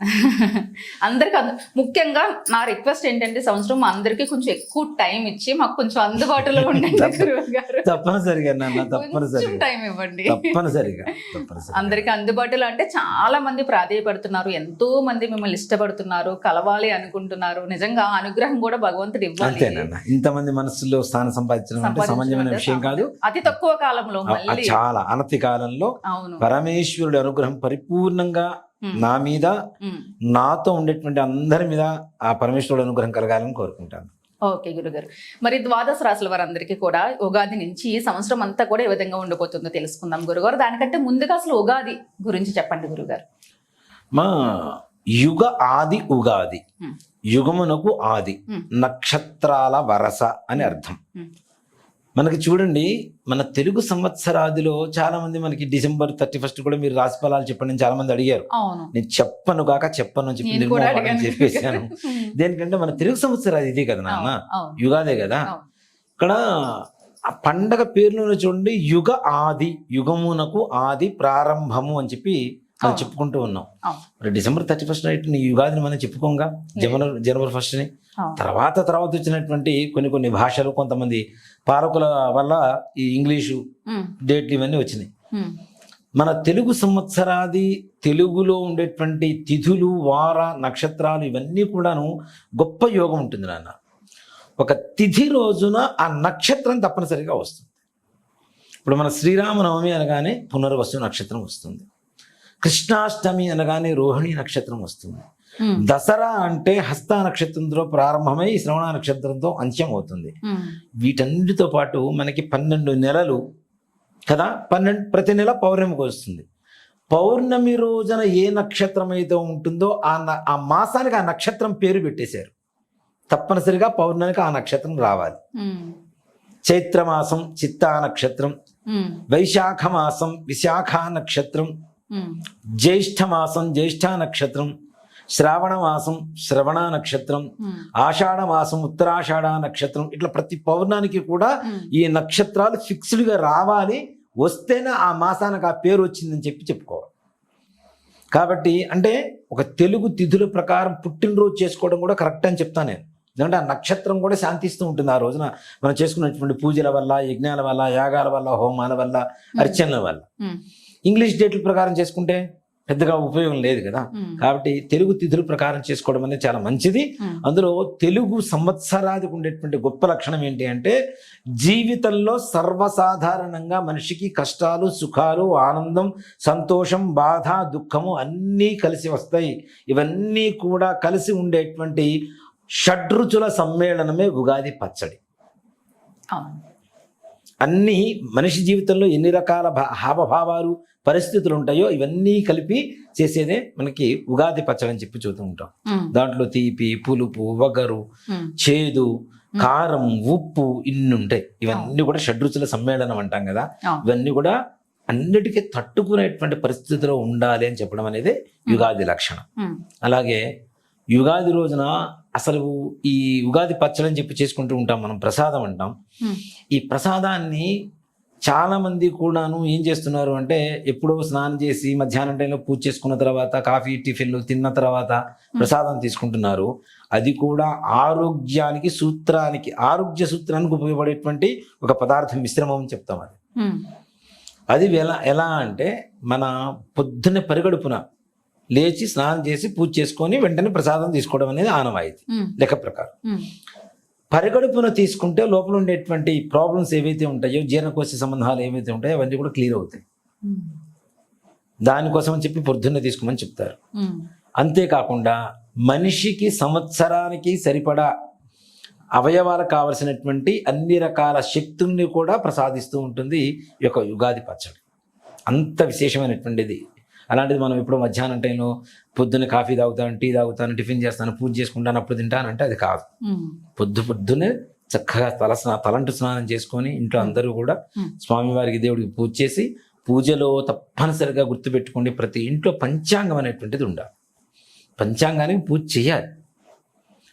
అందరికి అంద- ముఖ్యంగా నా రిక్వెస్ట్ ఏంటంటే సంవత్సరం అందరికి కొంచెం ఎక్కువ టైం ఇచ్చి మాకు కొంచెం అందుబాటులో ఉండండి తప్పనిసరిగా టైం ఇవ్వండి. తప్పనిసరిగా అందరికి అందుబాటులో అంటే చాలా మంది ప్రాధేయపడుతున్నారు ఎంతో మంది మిమ్మల్ని ఇష్టపడుతున్నారు కలవాలి అనుకుంటున్నారు. నిజంగా అనుగ్రహం కూడా భగవంతుడు ఇవ్వాలి. ఇంతమంది మనసులో స్థానం సంపాదించడం సమంజమైన విషయం కాదు. అతి తక్కువ కాలంలో చాలా అనతి కాలంలో అవును. పరమేశ్వరుడి అనుగ్రహం పరిపూర్ణంగా నా మీద. నాతో ఉండేటువంటి అందరి మీద ఆ పరమేశ్వరుడు అనుగ్రహం కలగాలని కోరుకుంటాను. ఓకే గురుగారు. మరి ద్వాదశ రాశుల వారందరికీ కూడా ఉగాది నుంచి ఈ సంవత్సరం అంతా కూడా ఏ విధంగా ఉండబోతుందో తెలుసుకుందాం గురుగారు. దానికంటే ముందుగా అసలు ఉగాది గురించి చెప్పండి గురుగారు. మా యుగ ఆది ఉగాది. యుగమునకు ఆది. నక్షత్రాల వరస అని అర్థం. మనకి చూడండి మన తెలుగు సంవత్సరాదిలో చాలా మంది మనకి డిసెంబర్ థర్టీ ఫస్ట్ కూడా మీరు రాశి ఫలాలు చెప్పండి అని చాలా మంది అడిగారు నేను చెప్పను కాక చెప్పను అని చెప్పి చెప్పేశాను. దేనికంటే మన తెలుగు సంవత్సరాది ఇదే కదా నాన్న? యుగాదే కదా. ఇక్కడ ఆ పండగ పేర్లను చూడండి యుగ ఆది యుగమునకు ఆది ప్రారంభము అని చెప్పి మనం. చెప్పుకుంటూ ఉన్నాం. మరి డిసెంబర్ థర్టీ ఫస్ట్ నైట్ నీ యుగాదిని మనం చెప్పుకోంగా? జనవరి జనవరి ఫస్ట్ని అవును. తర్వాత తర్వాత వచ్చినటువంటి కొన్ని కొన్ని భాషలు కొంతమంది పాలకుల వల్ల ఈ ఇంగ్లీషు డేట్లు ఇవన్నీ వచ్చినాయి. మన తెలుగు సంవత్సరాది తెలుగులో ఉండేటువంటి తిథులు వార నక్షత్రాలు ఇవన్నీ కూడాను గొప్ప యోగం ఉంటుంది నాన్న. ఒక తిథి రోజున ఆ నక్షత్రం తప్పనిసరిగా వస్తుంది. ఇప్పుడు మన శ్రీరామనవమి అనగానే పునర్వసు నక్షత్రం వస్తుంది. కృష్ణాష్టమి అనగానే రోహిణి నక్షత్రం వస్తుంది. దసరా అంటే హస్త నక్షత్రంతో ప్రారంభమై శ్రవణ నక్షత్రంతో అంత్యం అవుతుంది. వీటన్నిటితో పాటు మనకి పన్నెండు నెలలు కదా? పన్నెండు ప్రతి నెల పౌర్ణమికి వస్తుంది. పౌర్ణమి రోజున ఏ నక్షత్రం అయితే ఉంటుందో ఆ ఆ మాసానికి ఆ నక్షత్రం పేరు పెట్టేశారు. తప్పనిసరిగా పౌర్ణమికి ఆ నక్షత్రం రావాలి. చైత్రమాసం చిత్తా నక్షత్రం వైశాఖ మాసం విశాఖ నక్షత్రం జ్యేష్ఠ మాసం జ్యేష్ఠ నక్షత్రం శ్రావణ మాసం శ్రవణ నక్షత్రం ఆషాఢ మాసం ఉత్తరాషాఢ నక్షత్రం ఇట్లా ప్రతి పౌర్ణానికి కూడా. ఈ నక్షత్రాలు ఫిక్స్డ్గా రావాలి. వస్తేనే ఆ మాసానికి ఆ పేరు వచ్చిందని చెప్పి చెప్పుకోవాలి. కాబట్టి అంటే ఒక తెలుగు తిథుల ప్రకారం పుట్టినరోజు చేసుకోవడం కూడా కరెక్ట్ అని చెప్తాను నేను. ఎందుకంటే ఆ నక్షత్రం కూడా శాంతిస్తూ ఉంటుంది ఆ రోజున. మనం చేసుకున్నటువంటి పూజల వల్ల యజ్ఞాల వల్ల యాగాల వల్ల హోమాల వల్ల అర్చనల వల్ల. ఇంగ్లీష్ డేట్ల ప్రకారం చేసుకుంటే పెద్దగా ఉపయోగం లేదు కదా. కాబట్టి తెలుగు తిథుల ప్రకారం చేసుకోవడం అనేది చాలా మంచిది. అందులో తెలుగు సంవత్సరాదికి ఉండేటువంటి గొప్ప లక్షణం ఏంటి అంటే జీవితంలో సర్వసాధారణంగా మనిషికి కష్టాలు సుఖాలు ఆనందం సంతోషం బాధ దుఃఖము అన్నీ కలిసి వస్తాయి. ఇవన్నీ కూడా కలిసి ఉండేటువంటి షడ్రుచుల సమ్మేళనమే ఉగాది పచ్చడి. అన్నీ మనిషి జీవితంలో ఎన్ని రకాల హావభావాలు పరిస్థితులు ఉంటాయో ఇవన్నీ కలిపి చేసేదే మనకి ఉగాది పచ్చడి అని చెప్పి చూస్తూ ఉంటాం. దాంట్లో తీపి పులుపు వగరు చేదు కారం ఉప్పు ఇన్ని ఉంటాయి ఇవన్నీ కూడా షడ్రుచుల సమ్మేళనం అంటాం కదా. ఇవన్నీ కూడా అన్నిటికీ తట్టుకునేటువంటి పరిస్థితిలో ఉండాలి అని చెప్పడం అనేది యుగాది లక్షణం. అలాగే యుగాది రోజున అసలు ఈ ఉగాది పచ్చడి అని చెప్పి చేసుకుంటూ ఉంటాం మనం ప్రసాదం అంటాం. ఈ ప్రసాదాన్ని చాలా మంది కూడాను ఏం చేస్తున్నారు అంటే ఎప్పుడో స్నానం చేసి మధ్యాహ్నం టైంలో పూజ చేసుకున్న తర్వాత కాఫీ టిఫిన్లు తిన్న తర్వాత ప్రసాదం తీసుకుంటున్నారు. అది కూడా ఆరోగ్యానికి సూత్రానికి ఆరోగ్య సూత్రానికి ఉపయోగపడేటువంటి ఒక పదార్థం మిశ్రమం అని చెప్తాం అది. అది ఎలా ఎలా అంటే మన పొద్దున్న పరిగడుపున లేచి స్నానం చేసి పూజ చేసుకొని వెంటనే ప్రసాదం తీసుకోవడం అనేది ఆనవాయితీ. లెక్క ప్రకారం. పరిగడుపున తీసుకుంటే లోపల ఉండేటువంటి ప్రాబ్లమ్స్ ఏవైతే ఉంటాయో జీర్ణకోశ సంబంధాలు ఏవైతే ఉంటాయో అవన్నీ కూడా క్లియర్ అవుతాయి. దానికోసం అని చెప్పి పొద్దున్నే తీసుకోమని చెప్తారు. అంతేకాకుండా మనిషికి సంవత్సరానికి సరిపడా అవయవాలకు కావలసినటువంటి అన్ని రకాల శక్తుల్ని కూడా ప్రసాదిస్తూ ఉంటుంది ఈ యొక్క యుగాది పచ్చడి. అంత విశేషమైనటువంటిది. అలాంటిది మనం ఇప్పుడు మధ్యాహ్నం టైంలో పొద్దున్న కాఫీ తాగుతాను టీ తాగుతాను టిఫిన్ చేస్తాను పూజ చేసుకుంటాను అప్పుడు తింటానంటే అది కాదు. పొద్దు పొద్దునే చక్కగా తల స్నా తలంటు స్నానం చేసుకొని ఇంట్లో అందరూ కూడా. స్వామివారికి దేవుడికి పూజ చేసి పూజలో తప్పనిసరిగా గుర్తుపెట్టుకోండి ప్రతి ఇంట్లో పంచాంగం అనేటువంటిది ఉండాలి. పంచాంగానికి పూజ చేయాలి.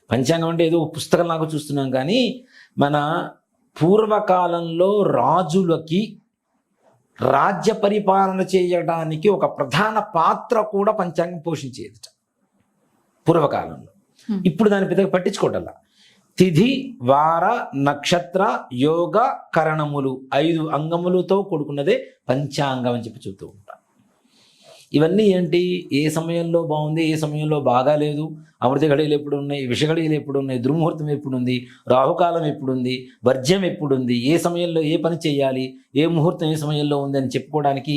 పంచాంగం అంటే ఏదో పుస్తకం లాగా చూస్తున్నాం కానీ మన పూర్వకాలంలో రాజులకి రాజ్య పరిపాలన చేయడానికి ఒక ప్రధాన పాత్ర కూడా పంచాంగం పోషించేది పూర్వకాలంలో. ఇప్పుడు దాని పెద్దగా పట్టించుకోవటల్లా తిథి వార నక్షత్ర యోగ కరణములు ఐదు అంగములతో కూడుకున్నదే పంచాంగం అని చెప్పి చెబుతూ ఉంటాం ఇవన్నీ ఏంటి? ఏ సమయంలో బాగుంది? ఏ సమయంలో బాగాలేదు? అమృత గడియలు ఎప్పుడు ఉన్నాయి విష గడియలు ఎప్పుడు ఉన్నాయి దుర్ముహూర్తం ఎప్పుడు ఉంది రాహుకాలం ఎప్పుడు ఉంది వర్జ్యం ఎప్పుడు ఉంది ఏ సమయంలో ఏ పని చేయాలి? ఏ ముహూర్తం ఏ సమయంలో ఉంది అని చెప్పుకోవడానికి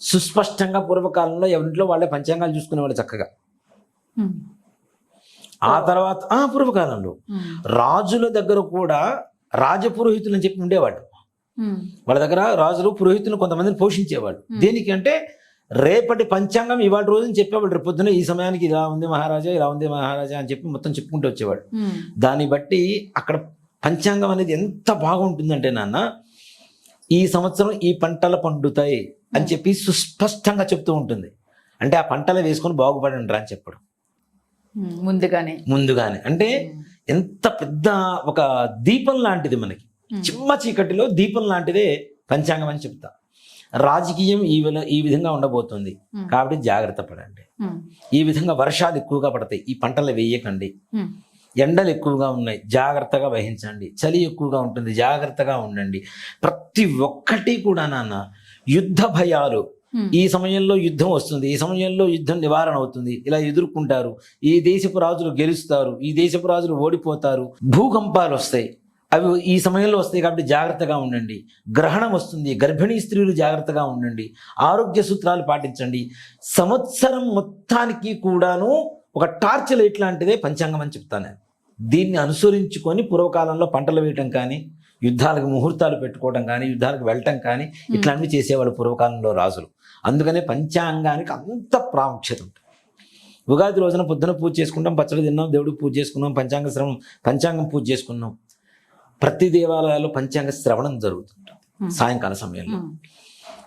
సుస్పష్టంగా పూర్వకాలంలో ఎవరింట్లో వాళ్ళే పంచాంగాలు చూసుకునేవాళ్ళు చక్కగా. ఆ తర్వాత ఆ పూర్వకాలంలో రాజుల దగ్గర కూడా రాజపురోహితులు అని చెప్పి ఉండేవాడు వాళ్ళ దగ్గర రాజులు పురోహితులు కొంతమందిని పోషించేవాడు Hmm. రేపటి పంచాంగం ఇవాళ రోజుని చెప్పేవాడు. రేపు పొద్దున ఈ సమయానికి ఇలా ఉంది మహారాజా ఇలా ఉంది మహారాజా అని చెప్పి మొత్తం చెప్పుకుంటూ వచ్చేవాడు. దాన్ని బట్టి అక్కడ పంచాంగం అనేది ఎంత బాగుంటుందంటే నాన్న ఈ సంవత్సరం ఈ పంటలు పండుతాయి అని చెప్పి సుస్పష్టంగా చెప్తూ ఉంటుంది. అంటే ఆ పంటలు వేసుకొని బాగుపడండి అని చెప్పడం. ముందుగానే. ముందుగానే. అంటే ఎంత పెద్ద ఒక దీపం లాంటిది మనకి. చిమ్మ చీకటిలో దీపం లాంటిదే పంచాంగం అని చెప్తా. రాజకీయం ఈ ఈ విధంగా ఉండబోతుంది. కాబట్టి జాగ్రత్త పడండి. ఈ విధంగా వర్షాలు ఎక్కువగా పడతాయి. ఈ పంటలు వేయకండి. ఎండలు ఎక్కువగా ఉన్నాయి. జాగ్రత్తగా వహించండి. చలి ఎక్కువగా ఉంటుంది. జాగ్రత్తగా ఉండండి. ప్రతి ఒక్కటి కూడా నాన్న యుద్ధ భయాలు. ఈ సమయంలో యుద్ధం వస్తుంది. ఈ సమయంలో యుద్ధం నివారణ అవుతుంది. ఇలా ఎదుర్కొంటారు. ఈ దేశపు రాజులు గెలుస్తారు. ఈ దేశపు రాజులు ఓడిపోతారు. భూకంపాలు వస్తాయి. అవి ఈ సమయంలో వస్తాయి కాబట్టి జాగ్రత్తగా ఉండండి. గ్రహణం వస్తుంది. గర్భిణీ స్త్రీలు జాగ్రత్తగా ఉండండి. ఆరోగ్య సూత్రాలు పాటించండి. సంవత్సరం మొత్తానికి కూడాను ఒక టార్చ్ లైట్ లాంటిదే పంచాంగం అని చెప్తాను నేను. దీన్ని అనుసరించుకొని పూర్వకాలంలో పంటలు వేయటం కానీ యుద్ధాలకు ముహూర్తాలు పెట్టుకోవడం కానీ యుద్ధాలకు వెళ్ళటం కానీ ఇట్లాంటివి చేసేవాళ్ళు పూర్వకాలంలో రాజులు. అందుకనే పంచాంగానికి అంత ప్రాముఖ్యత ఉంటుంది. ఉగాది రోజున పొద్దున పూజ చేసుకుంటాం పచ్చడి తిన్నాం దేవుడికి పూజ చేసుకున్నాం పంచాంగ శ్రవణం పంచాంగం పూజ చేసుకున్నాం. ప్రతి దేవాలయాల్లో పంచాంగ శ్రవణం జరుగుతుంటాం. సాయంకాల సమయంలో.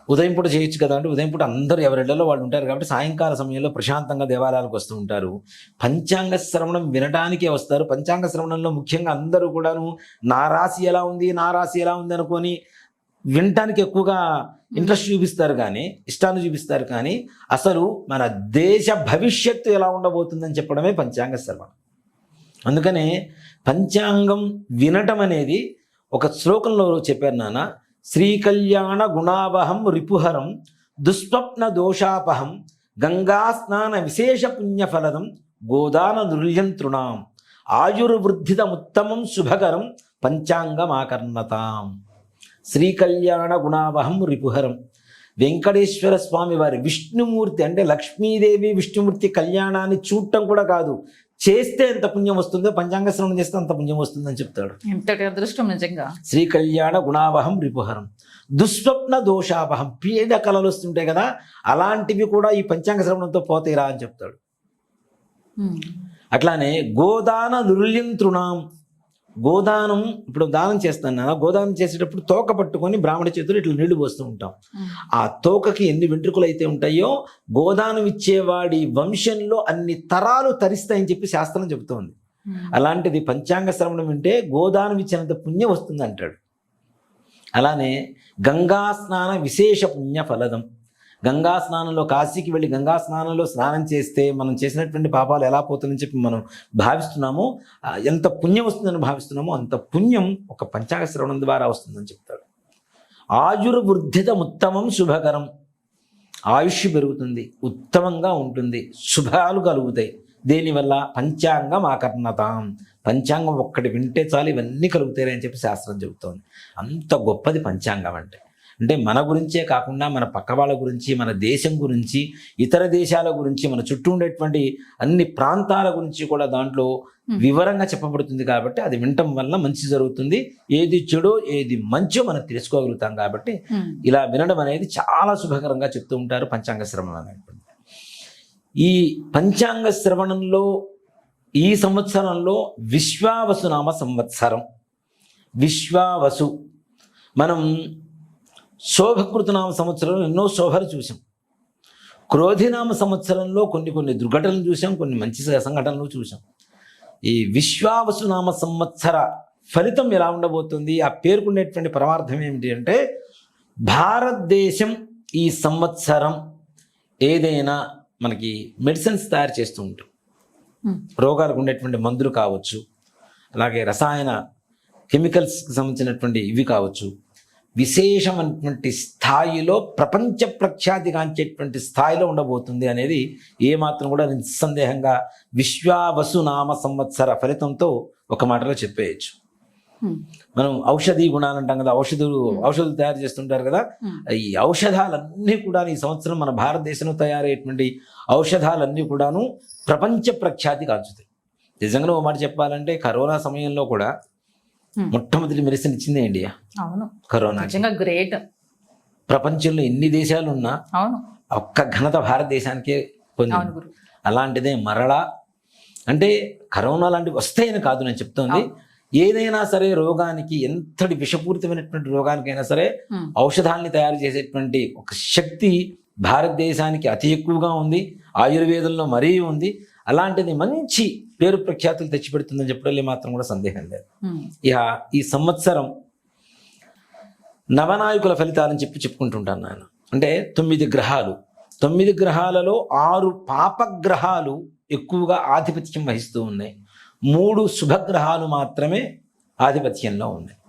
ఉదయం పూట చేయొచ్చు కదా అంటే ఉదయం పూట అందరూ ఎవరిళ్ళలో వాళ్ళు ఉంటారు కాబట్టి సాయంకాల సమయంలో ప్రశాంతంగా దేవాలయాలకు వస్తూ ఉంటారు. పంచాంగ శ్రవణం వినడానికే వస్తారు. పంచాంగ శ్రవణంలో ముఖ్యంగా అందరూ కూడాను నా రాశి ఎలా ఉంది నా రాశి ఎలా ఉంది అనుకొని వినటానికి ఎక్కువగా ఇంట్రెస్ట్ చూపిస్తారు కానీ ఇష్టాన్ని చూపిస్తారు కానీ అసలు మన దేశ భవిష్యత్తు ఎలా ఉండబోతుందని చెప్పడమే పంచాంగ శ్రవణం. అందుకనే పంచాంగం వినటం అనేది ఒక శ్లోకంలో చెప్పారు నాన్న శ్రీకళ్యాణ గుణావహం రిపుహరం దుస్వప్న దోషాపహం గంగా స్నాన విశేష పుణ్యఫలదం గోదాన నృల్యంతృణాం ఆయుర్వృద్ధితముత్తమం శుభకరం పంచాంగమాకర్ణతాం శ్రీకళ్యాణ గుణావహం రిపుహరం. వెంకటేశ్వర స్వామి వారి విష్ణుమూర్తి అంటే లక్ష్మీదేవి విష్ణుమూర్తి కళ్యాణాన్ని చూడటం కూడా కాదు చేస్తే ఎంత పుణ్యం వస్తుందో పంచాంగ శ్రవణం చేస్తే అంత పుణ్యం వస్తుందని చెప్తాడు. ఎంతటి అదృష్టం నిజంగా. శ్రీ కళ్యాణ గుణావహం రిపుహరం. దుస్వప్న దోషావహం. పీడ కళలు వస్తుంటాయి కదా అలాంటివి కూడా ఈ పంచాంగ శ్రవణంతో పోతాయిరా అని చెప్తాడు. అట్లానే గోదాన తృణాం గోదానం ఇప్పుడు దానం చేస్తాను గోదానం చేసేటప్పుడు తోక పట్టుకొని బ్రాహ్మణ చేతులు ఇట్లా నీళ్ళు పోస్తూ ఉంటాం. ఆ తోకకి ఎన్ని వెంట్రుకలు అయితే ఉంటాయో గోదానం ఇచ్చేవాడి వంశంలో అన్ని తరాలు తరిస్తాయని చెప్పి శాస్త్రం చెబుతోంది. అలాంటిది పంచాంగ శ్రవణం వింటే గోదానం ఇచ్చినంత పుణ్యం వస్తుంది అంటాడు అలానే గంగా స్నాన విశేష పుణ్య ఫలదం. గంగా స్నానంలో కాశీకి వెళ్ళి గంగా స్నానంలో స్నానం చేస్తే మనం చేసినటువంటి పాపాలు ఎలా పోతుందని చెప్పి మనం భావిస్తున్నామో ఎంత పుణ్యం వస్తుందని భావిస్తున్నామో అంత పుణ్యం ఒక పంచాంగ శ్రవణం ద్వారా వస్తుందని చెప్తాడు. ఆయుర్వృద్ధిత ఉత్తమం శుభకరం. ఆయుష్ పెరుగుతుంది ఉత్తమంగా ఉంటుంది శుభాలు కలుగుతాయి. దేనివల్ల? పంచాంగం ఆకర్ణతాం. పంచాంగం ఒక్కటి వింటే చాలు ఇవన్నీ కలుగుతాయని చెప్పి శాస్త్రం చెబుతోంది. అంత గొప్పది పంచాంగం అంటే. అంటే మన గురించే కాకుండా మన పక్క వాళ్ళ గురించి మన దేశం గురించి ఇతర దేశాల గురించి మన చుట్టూ ఉండేటువంటి అన్ని ప్రాంతాల గురించి కూడా దాంట్లో వివరంగా చెప్పబడుతుంది కాబట్టి అది వినటం వల్ల మంచి జరుగుతుంది. ఏది చెడో ఏది మంచో మనం తెలుసుకోగలుగుతాం కాబట్టి ఇలా వినడం అనేది చాలా శుభకరంగా చెప్తూ ఉంటారు పంచాంగ శ్రవణం అనేటువంటి. ఈ పంచాంగ శ్రవణంలో ఈ సంవత్సరంలో విశ్వావసునామ సంవత్సరం. విశ్వావసు. మనం శోభకృతనామ సంవత్సరంలో ఎన్నో శోభలు చూసాం క్రోధినామ సంవత్సరంలో కొన్ని కొన్ని దుర్ఘటనలు చూసాం కొన్ని మంచి సంఘటనలు చూసాం ఈ విశ్వావసునామ సంవత్సర ఫలితం ఎలా ఉండబోతుంది ఆ పేర్కొనేటువంటి పరమార్థం ఏమిటి అంటే భారతదేశం ఈ సంవత్సరం ఏదైనా మనకి మెడిసిన్స్ తయారు చేస్తూ ఉంటాం. రోగాలకు ఉండేటువంటి మందులు కావచ్చు అలాగే రసాయన కెమికల్స్కి సంబంధించినటువంటి ఇవి కావచ్చు. విశేషమైనటువంటి స్థాయిలో ప్రపంచ ప్రఖ్యాతిగాంచేటువంటి స్థాయిలో ఉండబోతుంది అనేది ఏమాత్రం కూడా నిస్సందేహంగా విశ్వావసు నామ సంవత్సర ఫలితంతో ఒక మాటలో చెప్పేయచ్చు. మనం ఔషధీ గుణాలు అంటాం కదా ఔషధులు ఔషధులు తయారు చేస్తుంటారు కదా ఈ ఔషధాలన్నీ కూడా ఈ సంవత్సరం మన భారతదేశంలో తయారయ్యేటువంటి ఔషధాలన్నీ కూడాను ప్రపంచ ప్రఖ్యాతి కాంచుతాయి. నిజంగా ఒక మాట చెప్పాలంటే కరోనా సమయంలో కూడా. మొట్టమొదటి మెడిసిన్ ఇచ్చిందే ఇండియా అవును. కరోనా నిజంగా గ్రేట్ ప్రపంచంలో ఎన్ని దేశాలు ఉన్నా అవును. ఒక్క ఘనత భారతదేశానికే పొందింది. గురు. అలాంటిదే మరలా అంటే కరోనా లాంటివి వస్తాయని కాదు నేను చెప్తోంది. ఏదైనా సరే రోగానికి ఎంతటి విషపూరితమైనటువంటి రోగానికైనా సరే ఉమ్, ఔషధాల్ని తయారు చేసేటువంటి ఒక శక్తి భారతదేశానికి అతి ఎక్కువగా ఉంది. ఆయుర్వేదంలో మరీ ఉంది. అలాంటిది మంచి పేరు ప్రఖ్యాతులు తెచ్చిపెడుతుందని చెప్పడంలో మాత్రం కూడా సందేహం లేదు. ఇక ఈ సంవత్సరం నవనాయకుల ఫలితాలని చెప్పి చెప్పుకుంటుంటాను నేను. అంటే తొమ్మిది గ్రహాలు. తొమ్మిది గ్రహాలలో ఆరు పాపగ్రహాలు ఎక్కువగా ఆధిపత్యం వహిస్తూ ఉన్నాయి. మూడు శుభగ్రహాలు మాత్రమే ఆధిపత్యంలో ఉన్నాయి.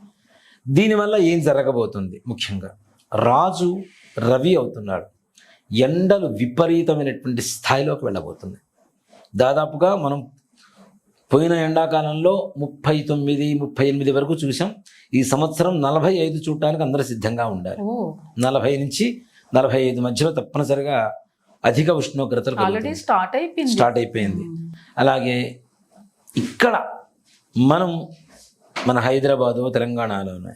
దీనివల్ల ఏం జరగబోతుంది? ముఖ్యంగా రాజు రవి అవుతున్నాడు. ఎండలు విపరీతమైనటువంటి స్థాయిలోకి వెళ్ళబోతుంది దాదాపుగా మనం పోయిన ఎండాకాలంలో ముప్పై తొమ్మిది ముప్పై ఎనిమిది వరకు చూసాం. ఈ సంవత్సరం నలభై ఐదు చూడటానికి అందరూ సిద్ధంగా ఉండాలి నలభై నుంచి నలభై ఐదు మధ్యలో తప్పనిసరిగా అధిక ఉష్ణోగ్రతలు. స్టార్ట్ అయిపోయింది. స్టార్ట్ అయిపోయింది. అలాగే ఇక్కడ మనం మన హైదరాబాదు తెలంగాణలోనే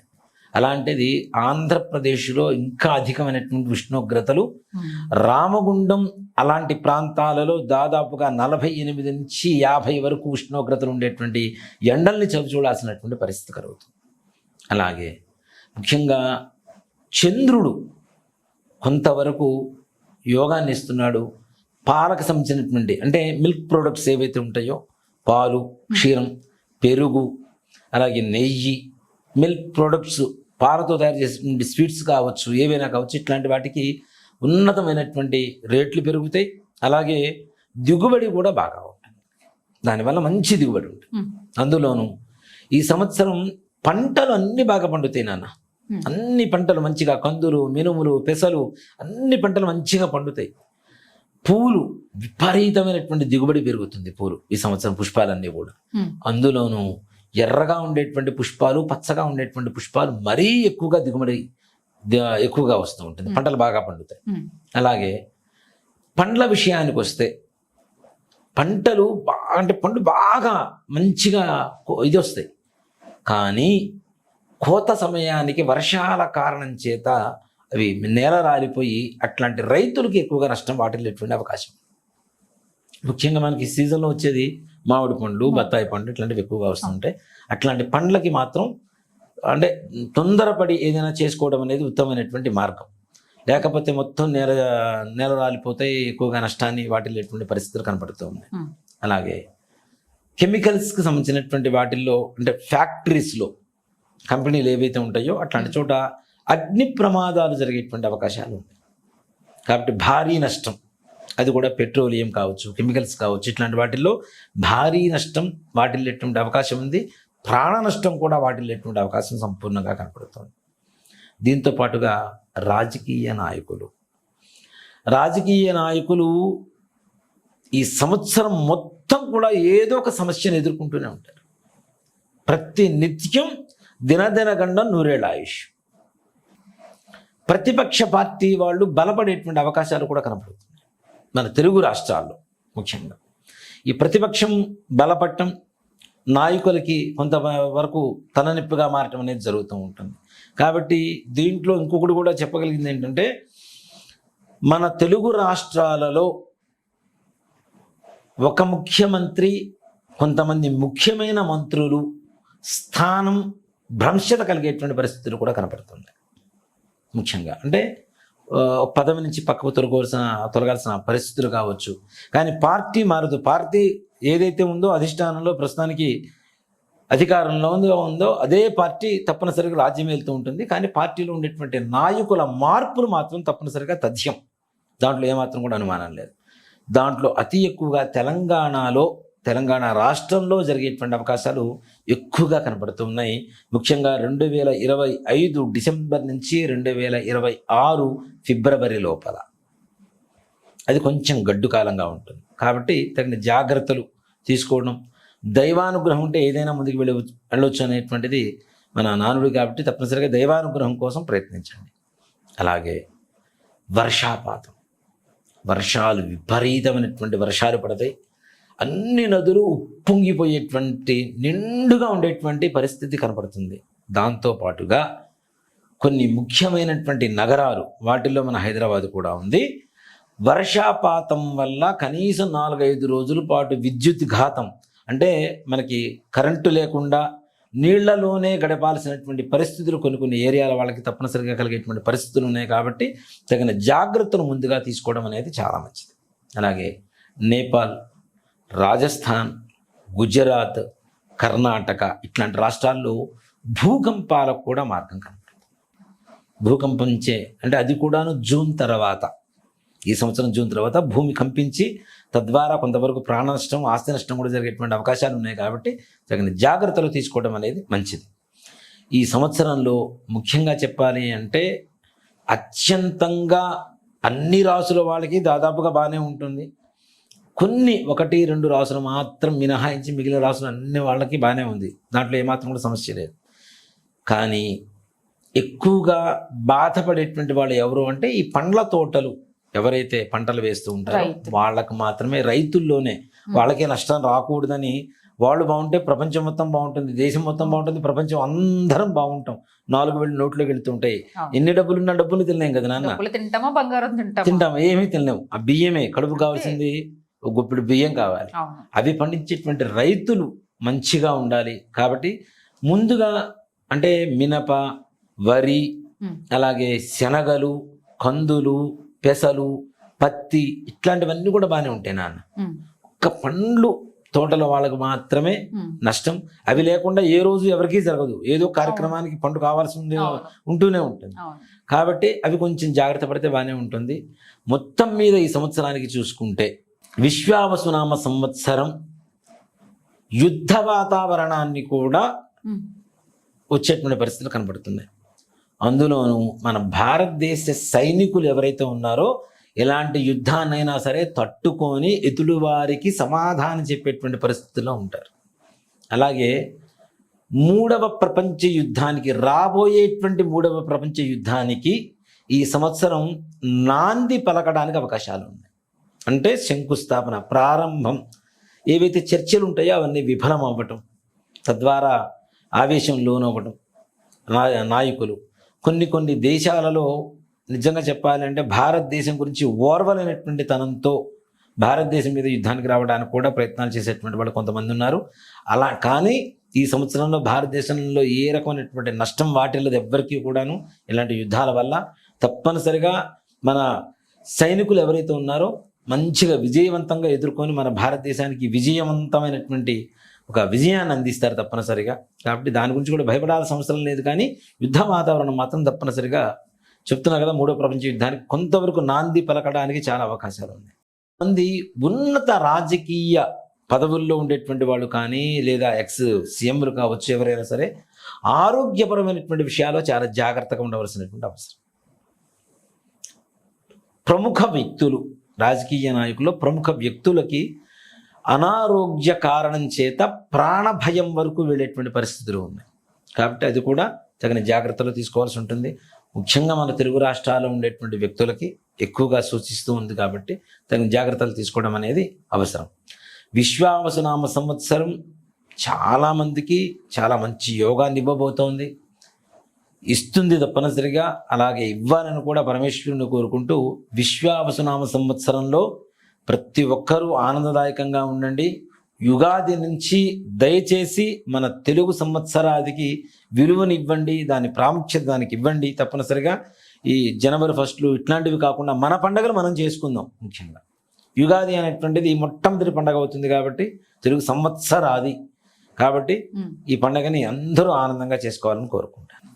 అలాంటిది ఆంధ్రప్రదేశ్లో ఇంకా అధికమైనటువంటి ఉష్ణోగ్రతలు రామగుండం అలాంటి ప్రాంతాలలో దాదాపుగా నలభై ఎనిమిది నుంచి యాభై వరకు ఉష్ణోగ్రతలు ఉండేటువంటి ఎండల్ని చవి చూడాల్సినటువంటి పరిస్థితి కలుగుతుంది. అలాగే ముఖ్యంగా చంద్రుడు కొంతవరకు యోగాన్ని ఇస్తున్నాడు. పాలకు సంబంధించినటువంటి అంటే మిల్క్ ప్రోడక్ట్స్ ఏవైతే ఉంటాయో పాలు క్షీరం పెరుగు అలాగే నెయ్యి మిల్క్ ప్రోడక్ట్స్ పాలతో తయారు చేసినటువంటి స్వీట్స్ కావచ్చు ఏవైనా కావచ్చు ఇట్లాంటి వాటికి ఉన్నతమైనటువంటి రేట్లు పెరుగుతాయి. అలాగే దిగుబడి కూడా బాగా ఉంటుంది. దానివల్ల మంచి దిగుబడి ఉంటుంది. అందులోనూ ఈ సంవత్సరం పంటలు అన్ని బాగా పండుతాయి నాన్న. అన్ని పంటలు మంచిగా కందులు మినుములు పెసలు అన్ని పంటలు మంచిగా పండుతాయి. పూలు విపరీతమైనటువంటి దిగుబడి పెరుగుతుంది పూలు ఈ సంవత్సరం పుష్పాలన్నీ కూడా. అందులోనూ ఎర్రగా ఉండేటువంటి పుష్పాలు పచ్చగా ఉండేటువంటి పుష్పాలు మరీ ఎక్కువగా దిగుబడి ఎక్కువగా వస్తూ ఉంటుంది. పంటలు బాగా పండుతాయి. అలాగే పండ్ల విషయానికి వస్తే పంటలు బాగా అంటే పండు బాగా మంచిగా ఇది వస్తాయి. కానీ కోత సమయానికి వర్షాల కారణం చేత అవి నేల రాలిపోయి అట్లాంటి రైతులకి ఎక్కువగా నష్టం వాటిల్లేటువంటి అవకాశం. ముఖ్యంగా మనకి సీజన్లో వచ్చేది మామిడి పండ్లు బత్తాయి పండ్లు ఇట్లాంటివి ఎక్కువగా వస్తుంటాయి. అట్లాంటి పండ్లకి మాత్రం అంటే తొందరపడి ఏదైనా చేసుకోవడం అనేది ఉత్తమమైనటువంటి మార్గం. లేకపోతే మొత్తం నేల నేల రాలిపోతాయి ఎక్కువగా నష్టాన్ని వాటిల్లేటువంటి పరిస్థితులు కనపడుతూ ఉన్నాయి. అలాగే కెమికల్స్కి సంబంధించినటువంటి వాటిల్లో అంటే ఫ్యాక్టరీస్లో కంపెనీలు ఏవైతే ఉంటాయో అట్లాంటి చోట అగ్ని ప్రమాదాలు జరిగేటువంటి అవకాశాలు ఉన్నాయి. కాబట్టి భారీ నష్టం. అది కూడా పెట్రోలియం కావచ్చు కెమికల్స్ కావచ్చు ఇట్లాంటి వాటిల్లో భారీ నష్టం వాటిల్లేటువంటి అవకాశం ఉంది. ప్రాణ నష్టం కూడా వాటిల్లేటువంటి అవకాశం సంపూర్ణంగా కనపడుతుంది. దీంతో పాటుగా రాజకీయ నాయకులు. రాజకీయ నాయకులు ఈ సంవత్సరం మొత్తం కూడా ఏదో ఒక సమస్యను ఎదుర్కొంటూనే ఉంటారు. ప్రతి నిత్యం దినదిన గండం నూరేళ్ళ ఆయుష్. ప్రతిపక్ష పార్టీ వాళ్ళు బలపడేటువంటి అవకాశాలు కూడా కనపడుతున్నాయి. మన తెలుగు రాష్ట్రాల్లో ముఖ్యంగా. ఈ ప్రతిపక్షం బలపడటం నాయకులకి కొంత వరకు తలనొప్పిగా మారటం అనేది జరుగుతూ ఉంటుంది. కాబట్టి దీంట్లో ఇంకొకటి కూడా చెప్పగలిగింది ఏంటంటే మన తెలుగు రాష్ట్రాలలో ఒక ముఖ్యమంత్రి కొంతమంది ముఖ్యమైన మంత్రులు స్థానం భ్రంశత కలిగేటువంటి పరిస్థితులు కూడా కనపడుతుంది ముఖ్యంగా అంటే పదవి నుంచి పక్కకు తొలగాల్సిన తొలగాల్సిన పరిస్థితులు కావచ్చు. కానీ పార్టీ మారదు. పార్టీ ఏదైతే ఉందో అధిష్టానంలో ప్రస్తుతానికి అధికారంలో ఉందో ఉందో అదే పార్టీ తప్పనిసరిగా రాజ్యం వెళ్తూ ఉంటుంది. కానీ పార్టీలో ఉండేటువంటి నాయకుల మార్పులు మాత్రం తప్పనిసరిగా తథ్యం. దాంట్లో ఏమాత్రం కూడా అనుమానం లేదు. దాంట్లో అతి ఎక్కువగా తెలంగాణలో తెలంగాణ రాష్ట్రంలో జరిగేటువంటి అవకాశాలు ఎక్కువగా కనబడుతున్నాయి ముఖ్యంగా రెండు వేల ఇరవై ఐదు డిసెంబర్ నుంచి రెండు వేల ఇరవై ఆరు ఫిబ్రవరి లోపల. అది కొంచెం గడ్డు కాలంగా ఉంటుంది. కాబట్టి తగిన జాగ్రత్తలు తీసుకోవడం దైవానుగ్రహం ఉంటే ఏదైనా ముందుకు వెళ్ళ వెళ్ళొచ్చు అనేటువంటిది మన నానుడు కాబట్టి తప్పనిసరిగా దైవానుగ్రహం కోసం ప్రయత్నించండి. అలాగే వర్షాపాతం. వర్షాలు విపరీతమైనటువంటి వర్షాలు పడతాయి. అన్ని నదులు ఉప్పొంగిపోయేటువంటి నిండుగా ఉండేటువంటి పరిస్థితి కనపడుతుంది. దాంతో పాటుగా కొన్ని ముఖ్యమైనటువంటి నగరాలు వాటిల్లో మన హైదరాబాద్ కూడా ఉంది. వర్షాపాతం వల్ల కనీసం నాలుగైదు రోజుల పాటు విద్యుత్ ఘాతం. అంటే మనకి కరెంటు లేకుండా నీళ్ళలోనే గడపాల్సినటువంటి పరిస్థితులు కొన్ని కొన్ని ఏరియాల వాళ్ళకి తప్పనిసరిగా కలిగేటువంటి పరిస్థితులు ఉన్నాయి కాబట్టి తగిన జాగ్రత్తలు ముందుగా తీసుకోవడం అనేది చాలా మంచిది. అలాగే నేపాల్ రాజస్థాన్ గుజరాత్ కర్ణాటక ఇట్లాంటి రాష్ట్రాల్లో భూకంపాలకు కూడా మార్గం కనపడుతుంది. భూకంపించే అంటే అది కూడాను జూన్ తర్వాత. ఈ సంవత్సరం జూన్ తర్వాత భూమి కంపించి తద్వారా కొంతవరకు ప్రాణ నష్టం ఆస్తి నష్టం కూడా జరిగేటువంటి అవకాశాలు ఉన్నాయి కాబట్టి తగిన జాగ్రత్తలు తీసుకోవడం అనేది మంచిది. ఈ సంవత్సరంలో ముఖ్యంగా చెప్పాలి అంటే అత్యంతంగా అన్ని రాసుల వాళ్ళకి దాదాపుగా బాగానే ఉంటుంది. కొన్ని ఒకటి రెండు రాసులు మాత్రం మినహాయించి మిగిలిన రాసులు అన్ని వాళ్ళకి బాగానే ఉంది. దాంట్లో ఏమాత్రం కూడా సమస్య లేదు. కానీ ఎక్కువగా బాధపడేటువంటి వాళ్ళు ఎవరు అంటే ఈ పండ్ల తోటలు ఎవరైతే పంటలు వేస్తూ ఉంటారో. వాళ్ళకి మాత్రమే రైతుల్లోనే వాళ్ళకే నష్టం రాకూడదని వాళ్ళు బాగుంటే ప్రపంచం మొత్తం బాగుంటుంది దేశం మొత్తం బాగుంటుంది ప్రపంచం అందరం బాగుంటాం. నాలుగు వేలు నోట్లోకి వెళ్తుంటాయి. ఎన్ని డబ్బులు ఉన్న డబ్బులు తినలేం కదా నాన్న. తింటామా బంగారం తింటామా? తింటాం ఏమీ తినలేము ఆ బియ్యమే కడుపు కావాల్సింది ఒక గుప్పిడి బియ్యం కావాలి. అవి పండించేటువంటి రైతులు మంచిగా ఉండాలి కాబట్టి ముందుగా అంటే మినప వరి. అలాగే శనగలు కందులు పెసలు పత్తి ఇట్లాంటివన్నీ కూడా బాగానే ఉంటాయి నాన్న. ఒక్క పండ్లు తోటల వాళ్ళకు మాత్రమే. నష్టం అవి లేకుండా ఏ రోజు ఎవరికీ జరగదు ఏదో కార్యక్రమానికి పండు కావాల్సి ఉంది అవును. ఉంటూనే ఉంటుంది కాబట్టి అవి కొంచెం జాగ్రత్త పడితే బాగానే ఉంటుంది మొత్తం మీద ఈ సంవత్సరానికి చూసుకుంటే విశ్వావసునామ సంవత్సరం యుద్ధ వాతావరణాన్ని కూడా. వచ్చేటువంటి పరిస్థితులు కనబడుతున్నాయి అందులోనూ మన భారతదేశ సైనికులు ఎవరైతే ఉన్నారో ఎలాంటి యుద్ధాన్నైనా సరే తట్టుకొని ఎదుటి వారికి సమాధానం చెప్పేటువంటి పరిస్థితుల్లో ఉంటారు. అలాగే మూడవ ప్రపంచ యుద్ధానికి రాబోయేటువంటి మూడవ ప్రపంచ యుద్ధానికి ఈ సంవత్సరం నాంది పలకడానికి అవకాశాలు ఉన్నాయి. అంటే శంకుస్థాపన ప్రారంభం ఏవైతే చర్చలు ఉంటాయో అవన్నీ విఫలం అవ్వటం తద్వారా ఆవేశం లోనవ్వటం నా- నాయకులు కొన్ని కొన్ని దేశాలలో నిజంగా చెప్పాలంటే భారతదేశం గురించి ఓర్వలేనటువంటి తనంతో భారతదేశం మీద యుద్ధానికి రావడానికి కూడా ప్రయత్నాలు చేసేటువంటి వాళ్ళు కొంతమంది ఉన్నారు. అలా కానీ ఈ సంవత్సరంలో భారతదేశంలో ఏ రకమైనటువంటి నష్టం వాటిల్లదు ఎవ్వరికీ కూడాను ఇలాంటి యుద్ధాల వల్ల. తప్పనిసరిగా మన సైనికులు ఎవరైతే ఉన్నారో మంచిగా విజయవంతంగా ఎదుర్కొని మన భారతదేశానికి విజయవంతమైనటువంటి ఒక విజయాన్ని అందిస్తారు తప్పనిసరిగా. కాబట్టి దాని గురించి కూడా భయపడాల్సిన అవసరం లేదు. కానీ యుద్ధ వాతావరణం మాత్రం తప్పనిసరిగా చెప్తున్నా కదా మూడో ప్రపంచ యుద్ధానికి కొంతవరకు నాంది పలకడానికి చాలా అవకాశాలు ఉన్నాయి. మంది ఉన్నత రాజకీయ పదవుల్లో ఉండేటువంటి వాళ్ళు కానీ లేదా ఎక్స్ సీఎంలు కావచ్చు ఎవరైనా సరే ఆరోగ్యపరమైనటువంటి విషయాల్లో చాలా జాగ్రత్తగా ఉండవలసినటువంటి అవసరం. ప్రముఖ వ్యక్తులు రాజకీయ నాయకులు ప్రముఖ వ్యక్తులకి అనారోగ్య కారణం చేత ప్రాణభయం వరకు వెళ్ళేటువంటి పరిస్థితులు ఉన్నాయి. కాబట్టి అది కూడా తగిన జాగ్రత్తలు తీసుకోవాల్సి ఉంటుంది. ముఖ్యంగా మన తెలుగు రాష్ట్రాల్లో ఉండేటువంటి వ్యక్తులకి ఎక్కువగా సూచిస్తూ ఉంది కాబట్టి తగిన జాగ్రత్తలు తీసుకోవడం అనేది అవసరం. విశ్వావసనామ సంవత్సరం చాలామందికి చాలా మంచి యోగాన్ని ఇవ్వబోతోంది. ఇస్తుంది తప్పనిసరిగా. అలాగే ఇవ్వాలని కూడా పరమేశ్వరుని కోరుకుంటూ విశ్వావసునామ సంవత్సరంలో ప్రతి ఒక్కరూ ఆనందదాయకంగా ఉండండి. యుగాది నుంచి దయచేసి మన తెలుగు సంవత్సరాదికి విలువనివ్వండి దాని ప్రాముఖ్యత దానికి ఇవ్వండి తప్పనిసరిగా. ఈ జనవరి ఫస్ట్లు ఇట్లాంటివి కాకుండా మన పండుగలు మనం చేసుకుందాం ముఖ్యంగా. యుగాది అనేటువంటిది మొట్టమొదటి పండగ అవుతుంది కాబట్టి తెలుగు సంవత్సరాది కాబట్టి. ఈ పండుగని అందరూ ఆనందంగా చేసుకోవాలని కోరుకుంటాను.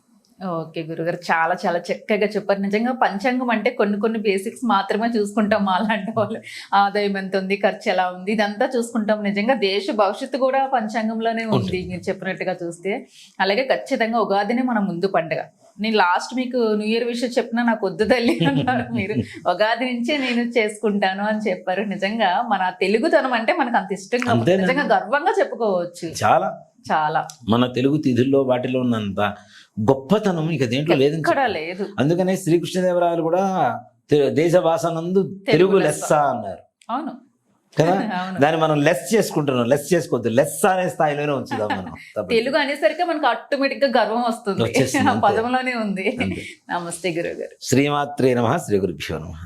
ఓకే గురుగారు చాలా చాలా చక్కగా చెప్పారు. నిజంగా పంచాంగం అంటే కొన్ని కొన్ని బేసిక్స్ మాత్రమే చూసుకుంటాం అలాంటి వాళ్ళు. ఆదాయం ఎంత ఉంది ఖర్చు ఎలా ఉంది ఇదంతా చూసుకుంటాం. నిజంగా దేశ భవిష్యత్తు కూడా పంచాంగంలోనే ఉంది. మీరు చెప్పినట్టుగా చూస్తే. అలాగే ఖచ్చితంగా ఉగాదినే మన ముందు పండుగ. నేను లాస్ట్ మీకు న్యూ ఇయర్ విషయం చెప్పినా నాకు వద్దు తల్లి అన్నారు మీరు. ఉగాది నుంచే నేను చేసుకుంటాను అని చెప్పారు. నిజంగా మన తెలుగుతనం అంటే మనకు అంత ఇష్టంగా. నిజంగా గర్వంగా చెప్పుకోవచ్చు. చాలా. చాలా. మన తెలుగు తిథుల్లో వాటిలో ఉన్నంత గొప్పతనం ఇక దేంట్లో లేదని. లేదు. అందుకనే శ్రీకృష్ణదేవరాయలు కూడా దేశ భాషనందు తెలుగు లెస్స. అన్నారు. అవును. కదా? దాన్ని మనం లెస్ చేసుకుంటున్నాం. లెస్ చేసుకోవద్దు. లెస్ అనే స్థాయిలోనే ఉంచుదాం మనం. తెలుగు అనేసరికి మనకు ఆటోమేటిక్గా గర్వం వస్తుంది. పదంలోనే ఉంది. నమస్తే గురువు గారు శ్రీమాత్రే నమ. శ్రీ గురుభ్యో నమ.